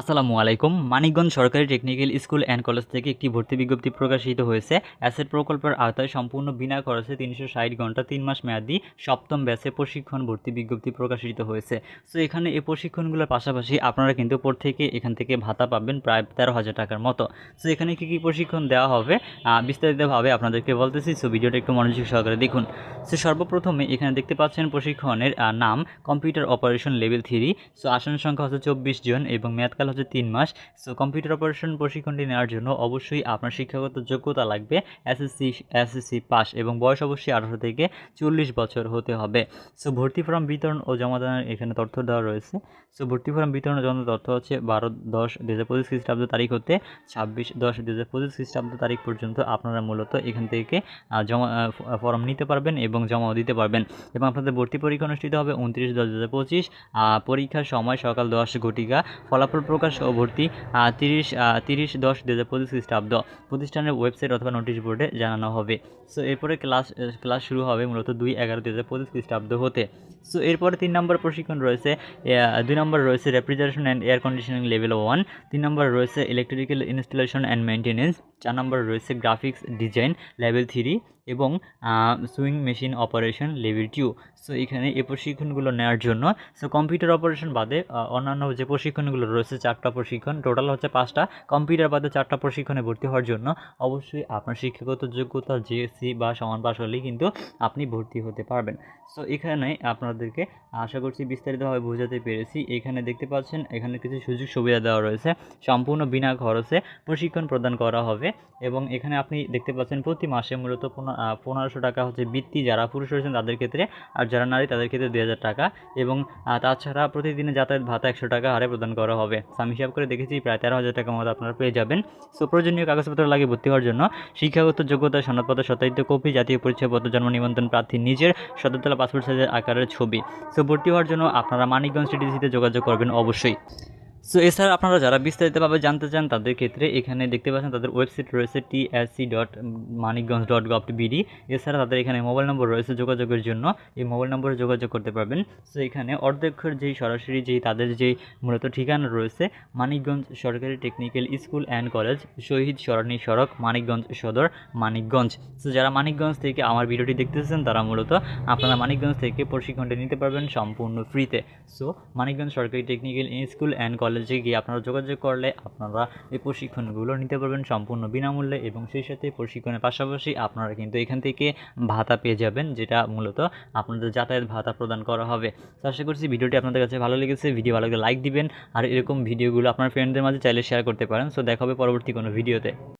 আসসালামু আলাইকুম। মানিকগঞ্জ সরকারি টেকনিক্যাল স্কুল অ্যান্ড কলেজ থেকে একটি ভর্তি বিজ্ঞপ্তি প্রকাশিত হয়েছে। অ্যাসেট প্রকল্পের আওতায় সম্পূর্ণ বিনা খরচে তিনশো ষাট ঘণ্টা, তিন মাস মেয়াদি, সপ্তম ব্যাচে প্রশিক্ষণ ভর্তি বিজ্ঞপ্তি প্রকাশিত হয়েছে। সো এখানে এই প্রশিক্ষণগুলোর পাশাপাশি আপনারা কিন্তু পর থেকে এখান থেকে ভাতা পাবেন প্রায় তেরো হাজার টাকার মতো। সো এখানে কী কী প্রশিক্ষণ দেওয়া হবে বিস্তারিতভাবে আপনাদেরকে বলতেছি। সো ভিডিওটা একটু মনোযোগ সহকারে দেখুন। সো সর্বপ্রথমে এখানে দেখতে পাচ্ছেন প্রশিক্ষণের নাম, computer operation level three. So আসন সংখ্যা হচ্ছে চব্বিশ জন এবং মেয়াদকাল হচ্ছে তিন মাস। সো কম্পিউটার অপারেশন প্রশিক্ষণটি নেওয়ার জন্য অবশ্যই আপনার শিক্ষাগত যোগ্যতা লাগবে। এসএসসি এসএসসি পাস এবং বয়স অবশ্যই আঠারো থেকে চল্লিশ বছর হতে হবে। সো ভর্তি ফর্ম বিতরণ ও জমাদানের এখানে তথ্য দেওয়া রয়েছে। সো ভর্তি ফর্ম বিতরণ জমা তথ্য হচ্ছে বারো দশ দু হাজার পঁচিশ খ্রিস্টাব্দ তারিখ হতে ছাব্বিশ দশ দু হাজার পঁচিশ খ্রিস্টাব্দ তারিখ পর্যন্ত আপনারা মূলত এখান থেকে জমা ফর্ম নিতে পারবেন এবং জমাও দিতে পারবেন। এবং আপনাদের ভর্তি পরীক্ষা অনুষ্ঠিত হবে উনত্রিশ দশ দু হাজার পঁচিশ পরীক্ষার সময় সকাল দশ ঘটিকা। ফলাফল প্রকাশ ও ভর্তি তিরিশ তিরিশ দশ দু হাজার পঁচিশ খ্রিস্টাব্দ। প্রতিষ্ঠানের ওয়েবসাইট অথবা নোটিশ বোর্ডে জানানো হবে। সো এরপরে ক্লাস ক্লাস শুরু হবে মূলত দুই এগারো দু হাজার পঁচিশ খ্রিস্টাব্দ হতে। সো এরপরে তিন নম্বর প্রশিক্ষণ রয়েছে দুই নম্বর রয়েছে refrigeration and air conditioning level one তিন নম্বর রয়েছে ইলেকট্রিক্যাল ইনস্টলেশন অ্যান্ড মেনটেনেন্স চার নম্বর রয়েছে গ্রাফিক্স ডিজাইন লেভেল থ্রি এবং sewing machine operation level two. So এখানে এই প্রশিক্ষণগুলো নেওয়ার জন্য। সো কম্পিউটার অপারেশন বাদে অন্যান্য যে প্রশিক্ষণগুলো রয়েছে চারটা প্রশিক্ষণ টোটাল হচ্ছে পাঁচটা। কম্পিউটার বাদে চারটা প্রশিক্ষণে ভর্তি হওয়ার জন্য অবশ্যই আপনার শিক্ষাগত যোগ্যতা জিএসসি বা সমান পাশ হলেই কিন্তু আপনি ভর্তি হতে পারবেন। সো এখানে আপনাদেরকে আশা করছি বিস্তারিতভাবে বোঝাতে পেরেছি। এখানে দেখতে পাচ্ছেন এখানে কিছু সুযোগ সুবিধা দেওয়া রয়েছে। সম্পূর্ণ বিনা খরচে প্রশিক্ষণ প্রদান করা হবে এবং এখানে আপনি দেখতে পাচ্ছেন প্রতি মাসে মূলত আহ, পনেরোশো টাকা হচ্ছে বৃত্তি যারা পুরুষ রয়েছেন তাদের ক্ষেত্রে, আর যারা নারী তাদের ক্ষেত্রে দুই হাজার টাকা। এবং তাছাড়া প্রতিদিনে যাতায়াত ভাতা একশো টাকা হারে প্রদান করা হবে। আমি হিসাব করে দেখেছি প্রায় তেরো হাজার টাকার মতো আপনারা পেয়ে যাবেন। সো প্রয়োজনীয় কাগজপত্র লাগে ভর্তি হওয়ার জন্য। শিক্ষাগত যোগ্যতা, সনদপত্র সত্যায়িত কপি, জাতীয় পরিচয়পত্র জন্ম নিবন্ধন প্রার্থী নিজের, সদরতলা পাসপোর্ট সাইজের আকারের ছবি। সো ভর্তি হওয়ার জন্য আপনারা মানিকগঞ্জ টিডিসিতে যোগাযোগ করবেন অবশ্যই। সো এছাড়া আপনারা যারা বিস্তারিতভাবে জানতে চান তাদের ক্ষেত্রে এখানে দেখতে পাচ্ছেন তাদের ওয়েবসাইট রয়েছে TSC dot Manikganj dot gov BD এছাড়া তাদের এখানে মোবাইল নম্বর রয়েছে যোগাযোগের জন্য। এই মোবাইল নম্বরে যোগাযোগ করতে পারবেন। সো এখানে অর্ধেক্ষর যেই সরাসরি যেই তাদের যেই মূলত ঠিকানা রয়েছে, মানিকগঞ্জ সরকারি technical school and college, Shahid Sarani সড়ক, মানিকগঞ্জ সদর, মানিকগঞ্জ। সো যারা মানিকগঞ্জ থেকে আমার ভিডিওটি দেখতেছেন, তারা মূলত আপনারা মানিকগঞ্জ থেকে প্রশিক্ষণটা নিতে পারবেন সম্পূর্ণ ফ্রিতে। সো মানিকগঞ্জ সরকারি টেকনিক্যাল স্কুল অ্যান্ড কলেজে গিয়ে আপনারা যোগাযোগ করলে আপনারা এই প্রশিক্ষণগুলো নিতে পারবেন সম্পূর্ণ বিনামূল্যে এবং সেই সাথে প্রশিক্ষণের পাশাপাশি আপনারা কিন্তু এখান থেকে ভাতা পেয়ে যাবেন, যেটা মূলত আপনাদের যাতায়াত ভাতা প্রদান করা হবে। আশা করছি ভিডিওটি আপনাদের কাছে ভালো লেগেছে। ভিডিও ভালো লাগলে লাইক দিবেন, আর এরকম ভিডিওগুলো আপনার ফ্রেন্ডদের মাঝে চাইলে শেয়ার করতে পারেন। সো দেখা হবে পরবর্তী কোনো ভিডিওতে